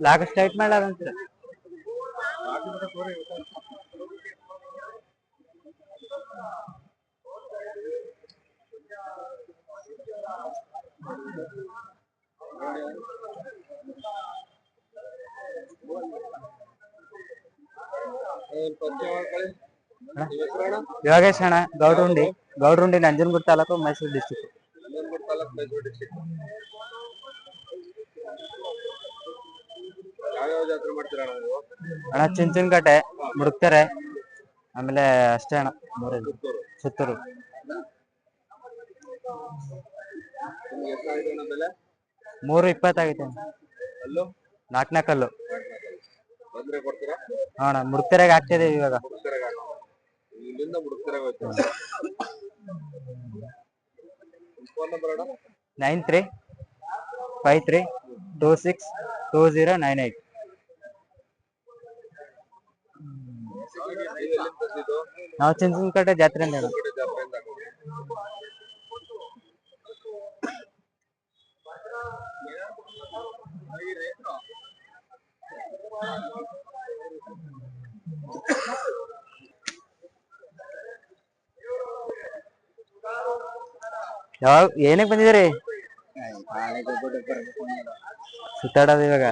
ಲಾಗ straight ಮಾಡಾರಂತ Yogesh ಅಣ್ಣ ಗೌಡ್ರುಂಡಿ ಗೌಡ್ರುಂಡಿ Nanjangud taluk Mysuru district ಯಾವ್ಯಾವ ಜಾತ್ರೆ ಮಾಡ್ತೀರಾ ಅಣ್ಣ ನೀವು? ಅಣ್ಣ ಚಿಂಚನಕಟ್ಟೆ ಮುಡುಕ್ತಾರೆ ಆಮೇಲೆ ಅಷ್ಟೇ ಅಣ್ಣ ಸುತ್ತೂರು. ನಿಮ್ಗೆ ಎಷ್ಟಾಗಿದೆ ಅಣ್ಣ ಬೆಲೆ? ಮೂರು ಇಪ್ಪತ್ತಾಗೈತೆ ಅಣ್ಣ. ಅಲ್ಲೂ ನಾಲ್ಕನೇ ಕಲ್ಲು. ಬಂದ್ರೆ ಕೊಡ್ತೀರಾ? ಹಾ ಅಣ್ಣ ಮುಡುಕ್ತೆರೆಗೆ ಆಗ್ತಿದೆ ಇವಾಗ. ಮುಡುಕ್ತೆರೆಗೆ ಇಲ್ಲಿಂದ ಮುಡುಕ್ತೆರೆಗೆ ಹೋಯ್ತು? ಫೋನ್ ನಂಬರ್ ಅಣ್ಣ? Nine three five three two six two zero nine eight. ನೀವು ಎಲ್ಲಿಂದ ತಂದಿದ್ದು ನಾವು ಚಿಂಚನಕಟ್ಟೆ ಜಾತ್ರೆಯಿಂದ ಅಣ್ಣ ಕಡೆ ಜಾತ್ರೆಯಿಂದ ಯಾವಾಗ ಏನಕ್ಕೆ ಬಂದಿದ್ದೀರಿ ಸುತ್ತಾಡೋದು ಇವಾಗ